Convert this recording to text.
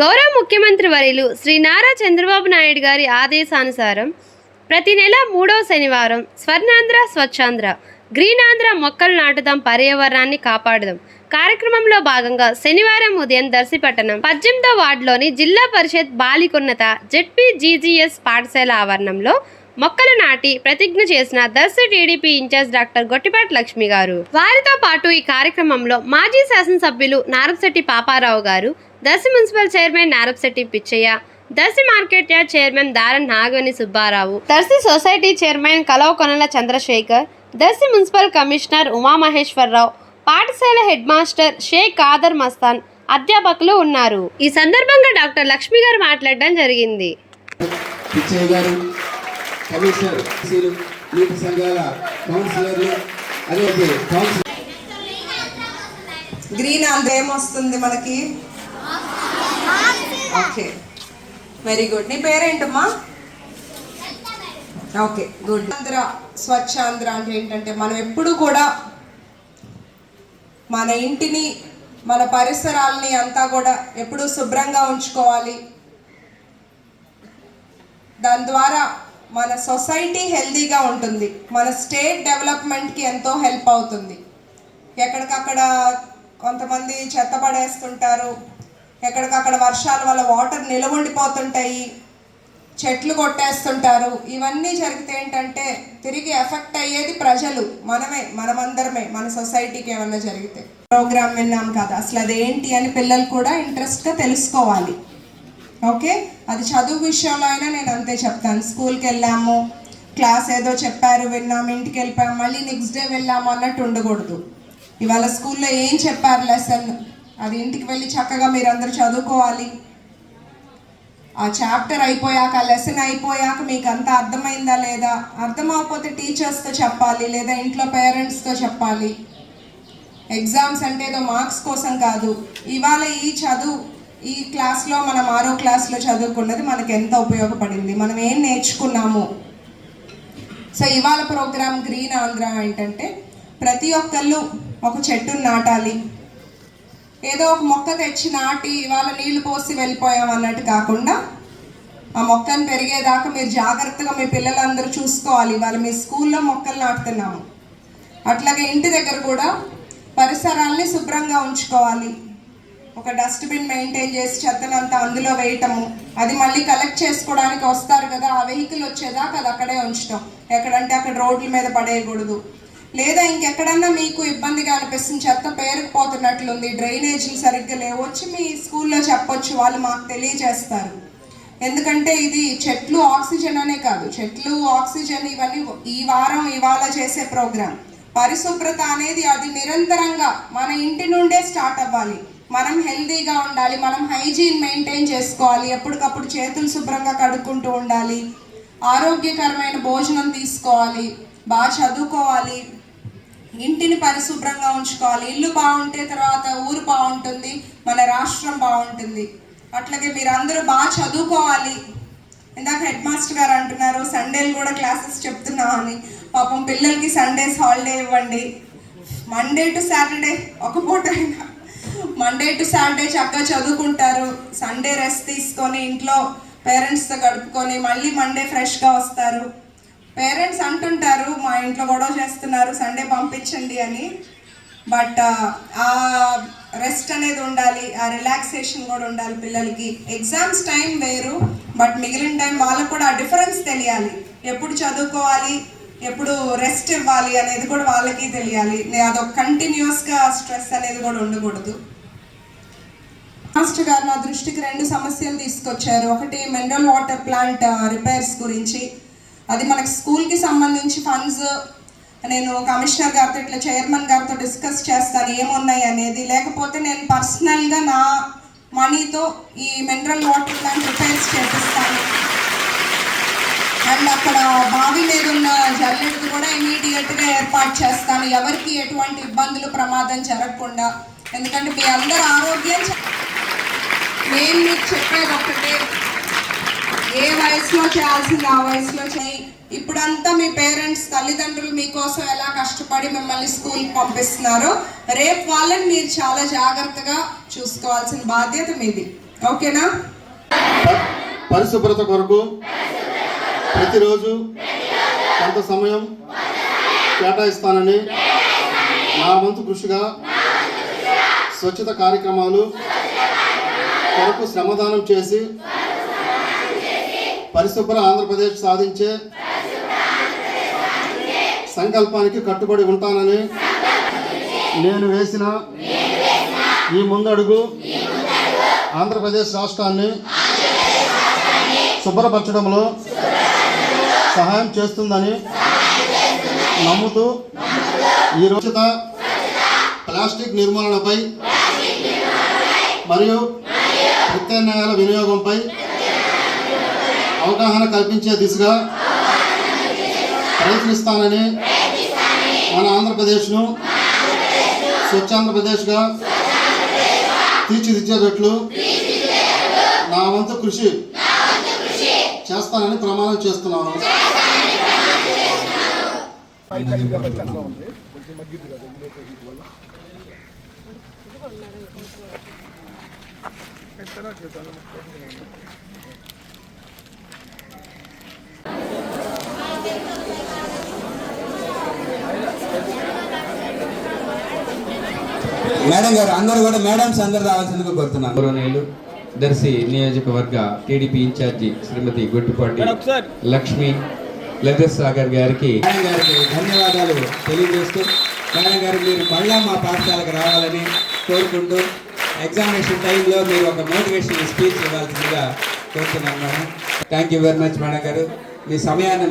గౌరవ ముఖ్యమంత్రి వర్యులు శ్రీ నారా చంద్రబాబు నాయుడు గారి ఆదేశానుసారం ప్రతి నెల మూడవ శనివారం స్వర్ణాంధ్ర స్వచ్ఛాంధ్ర గ్రీన్ ఆంధ్ర మొక్కలు నాటుదాం పర్యావరణాన్ని కాపాడుదాం. కార్యక్రమంలో భాగంగా శనివారం ఉదయం దర్శిపట్టణం పద్దెనిమిదో వార్డులోని జిల్లా పరిషత్ బాలికున్నత జెడ్పీ జీజీఎస్ పాఠశాల ఆవరణంలో మొక్కలు నాటి ప్రతిజ్ఞ చేసిన Darsi TDP in charge doctor Gottipati Lakshmi garu. వారితో పాటు ఈ కార్యక్రమంలో మాజీ శాసనసభ్యులు Narapasetti Paparao garu Darsi municipal chairman Narapasetti Pichaiah Darsi market yard chairman Daran Nagavani Subbarao Darsi society chairman Kalava Konala Chandrasekhar Darsi municipal commissioner Umamaheswararao పాఠశాల head master Shaik Khader Mastan అధ్యాపకులు ఉన్నారు. ఈ సందర్భంగా డాక్టర్ లక్ష్మి గారు మాట్లాడడం జరిగింది. పిచ్చయ్య గారు కమిషనర్ సీలు నీటి సంఘాల కౌన్సిలర్లు అదే కౌన్సిలర్. గ్రీన్ ఆంధ్ర ఏమొస్తుంది మనకి? ఓకే వెరీ గుడ్ నీ పేరేంటమ్మా? ఓకే గుడ్ ఆంధ్ర స్వచ్ఛాంధ్ర అంటే ఏంటంటే మనం ఎప్పుడు కూడా మన ఇంటిని మన పరిసరాలని అంతా కూడా ఎప్పుడూ శుభ్రంగా ఉంచుకోవాలి. దాని ద్వారా మన సొసైటీ హెల్దీగా ఉంటుంది. మన స్టేట్ డెవలప్మెంట్కి ఎంతో హెల్ప్ అవుతుంది. ఎక్కడికక్కడ కొంతమంది చెత్త పడేస్తుంటారు. ఎక్కడికక్కడ వర్షాల వల్ల వాటర్ నిలవండిపోతుంటాయి చెట్లు కొట్టేస్తుంటారు. ఇవన్నీ జరిగితే ఏంటంటే తిరిగి ఎఫెక్ట్ అయ్యేది ప్రజలు మనమే మనమందరమే మన సొసైటీకి ఏమన్నా జరిగితే. ప్రోగ్రామ్ విన్నాం కదా అసలు అదేంటి అని పిల్లలు కూడా ఇంట్రెస్ట్గా తెలుసుకోవాలి. ఓకే? అది చదువు విషయంలో అయినా నేను అంతే చెప్తాను. స్కూల్కి వెళ్ళాము క్లాస్ ఏదో చెప్పారు విన్నాము ఇంటికి వెళ్ళిపోయాము మళ్ళీ నెక్స్ట్ డే వెళ్ళాము అన్నట్టు ఉండకూడదు. ఇవాళ స్కూల్లో ఏం చెప్పారు లెసన్? అది ఇంటికి వెళ్ళి చక్కగా మీరు చదువుకోవాలి. ఆ చాప్టర్ అయిపోయాక లెసన్ అయిపోయాక మీకు అంతా అర్థమైందా లేదా? అర్థమవకపోతే టీచర్స్తో చెప్పాలి లేదా ఇంట్లో పేరెంట్స్తో చెప్పాలి. ఎగ్జామ్స్ అంటే ఏదో మార్క్స్ కోసం కాదు. ఇవాళ ఈ చదువు ఈ క్లాస్లో మనం ఆరో క్లాస్లో చదువుకున్నది మనకు ఎంత ఉపయోగపడింది? మనం ఏం నేర్చుకున్నాము? సో ఇవాళ ప్రోగ్రామ్ గ్రీన్ ఆంధ్ర ఏంటంటే ప్రతి ఒక్కళ్ళు ఒక చెట్టును నాటాలి. ఏదో ఒక మొక్క తెచ్చి నాటి ఇవాళ నీళ్ళు పోసి వెళ్ళిపోయాం అన్నట్టు కాకుండా ఆ మొక్కను పెరిగేదాకా మీరు జాగ్రత్తగా మీ పిల్లలందరూ చూసుకోవాలి. ఇవాళ మీ స్కూల్లో మొక్కలు నాటుతున్నాము. అట్లాగే ఇంటి దగ్గర కూడా పరిసరాల్ని శుభ్రంగా ఉంచుకోవాలి. ఒక డస్ట్బిన్ మెయింటైన్ చేసి చెత్తనంతా అందులో వేయటము. అది మళ్ళీ కలెక్ట్ చేసుకోవడానికి వస్తారు కదా. ఆ వెహికల్ వచ్చేదాకా అది అక్కడే ఉంచటం ఎక్కడంటే అక్కడ రోడ్ల మీద పడేయకూడదు. లేదా ఇంకెక్కడన్నా మీకు ఇబ్బందిగా అనిపిస్తుంది చెత్త పేరుకుపోతున్నట్లుంది డ్రైనేజీలు సరిగ్గా లేవు వచ్చి మీ స్కూల్లో చెప్పొచ్చు వాళ్ళు మాకు తెలియజేస్తారు. ఎందుకంటే ఇది చెట్లు ఆక్సిజన్ అనే కాదు. చెట్లు ఆక్సిజన్ ఇవన్నీ ఈ వారం ఇవాళ చేసే ప్రోగ్రామ్ పరిశుభ్రత అనేది అది నిరంతరంగా మన ఇంటి నుండే స్టార్ట్ అవ్వాలి. మనం హెల్తీగా ఉండాలి మనం హైజీన్ మెయింటైన్ చేసుకోవాలి ఎప్పటికప్పుడు చేతులు శుభ్రంగా కడుక్కుంటూ ఉండాలి ఆరోగ్యకరమైన భోజనం తీసుకోవాలి బాగా చదువుకోవాలి ఇంటిని పరిశుభ్రంగా ఉంచుకోవాలి. ఇల్లు బాగుంటే తర్వాత ఊరు బాగుంటుంది మన రాష్ట్రం బాగుంటుంది. అట్లాగే మీరందరూ బాగా చదువుకోవాలి. ఇందాక హెడ్ మాస్టర్ గారు అంటున్నారు సండేలు కూడా క్లాసెస్ చెప్తున్నామని పాపం పిల్లలకి సండేస్ హాలిడే ఇవ్వండి. మండే టు సాటర్డే ఒక పూట అయినా. మండే టు సాటర్డే చక్కగా చదువుకుంటారు. సండే రెస్ట్ తీసుకొని ఇంట్లో పేరెంట్స్తో గడుపుకొని మళ్ళీ మండే ఫ్రెష్గా వస్తారు. పేరెంట్స్ అంటుంటారు మా ఇంట్లో గొడవ చేస్తున్నారు సండే పంపించండి అని. బట్ uh, ఆ రెస్ట్ అనేది ఉండాలి ఆ రిలాక్సేషన్ కూడా ఉండాలి పిల్లలకి. ఎగ్జామ్స్ టైం వేరు బట్ మిగిలిన టైం వాళ్ళకు కూడా ఆ డిఫరెన్స్ తెలియాలి. ఎప్పుడు చదువుకోవాలి ఎప్పుడు రెస్ట్ ఇవ్వాలి అనేది కూడా వాళ్ళకి తెలియాలి. అదొక కంటిన్యూస్గా స్ట్రెస్ అనేది కూడా ఉండకూడదు. మాస్టర్ గారు నా దృష్టికి రెండు సమస్యలు తీసుకొచ్చారు. ఒకటి మినరల్ వాటర్ ప్లాంట్ రిపేర్స్ గురించి. అది మనకి స్కూల్కి సంబంధించి ఫండ్స్ నేను కమిషనర్ గారితో ఇట్లా చైర్మన్ గారితో డిస్కస్ చేస్తాను ఏమున్నాయి అనేది. లేకపోతే నేను పర్సనల్గా నా మనీతో ఈ మినరల్ వాటర్ ప్లాంట్ రిపేర్స్ చేపిస్తాను. అండ్ అక్కడ బావి మీద ఉన్న జల్లెడ్కి కూడా ఇమీడియట్గా ఏర్పాటు చేస్తాను. ఎవరికి ఎటువంటి ఇబ్బందులు ప్రమాదం జరగకుండా. ఎందుకంటే మీ అందరి ఆరోగ్యం నేను మీకు చెప్పేది ఒకటే ఏ వయసులో చేయాల్సింది ఆ వయసులో చేయి. ఇప్పుడంతా మీ పేరెంట్స్ తల్లిదండ్రులు మీకోసం ఎలా కష్టపడి మిమ్మల్ని స్కూల్కి పంపిస్తున్నారో రేపు వాళ్ళని మీరు చాలా జాగ్రత్తగా చూసుకోవాల్సిన బాధ్యత మీది. ఓకేనా? పరిశుభ్రత కొరకు ప్రతిరోజు కొంత సమయం కేటాయిస్తానని నా వంతు కృషిగా స్వచ్ఛత కార్యక్రమాలు కొరకు శ్రమదానం చేసి పరిశుభ్ర ఆంధ్రప్రదేశ్ సాధించే సంకల్పానికి కట్టుబడి ఉంటానని నేను వేసిన ఈ ముందడుగు ఆంధ్రప్రదేశ్ రాష్ట్రాన్ని శుభ్రపరచడంలో సహాయం చేస్తుందని నమ్ముతూ ఈ రోజుత ప్లాస్టిక్ నిర్మూలనపై మరియు ప్రత్యామ్నాయాల వినియోగంపై అవగాహన కల్పించే దిశగా ప్రయత్నిస్తానని మన ఆంధ్రప్రదేశ్ను స్వచ్ఛాంధ్రప్రదేశ్గా తీర్చిదిద్దేటట్లు నా వంతు కృషి చేస్తానని ప్రమాణం చేస్తున్నాను. మేడం గారు అందరూ కూడా మేడమ్స్ అందరు రావాల్సిందిగా కోరుతున్నాను. గౌరవనీయులు దర్శి నియోజకవర్గ TDP in charge Shrimati Gottipati Lakshmi Lalitha Sagar గారికి మేడం గారికి ధన్యవాదాలు తెలియజేస్తూ మేడం గారు మీరు మళ్ళా మా పాఠశాలకు రావాలని కోరుకుంటూ ఎగ్జామినేషన్ టైంలో మీరు ఒక మోటివేషన్ స్పీచ్ ఇవ్వాల్సిందిగా కోరుతున్నాను madam. Thank you very much madam garu. మీ సమయాన్ని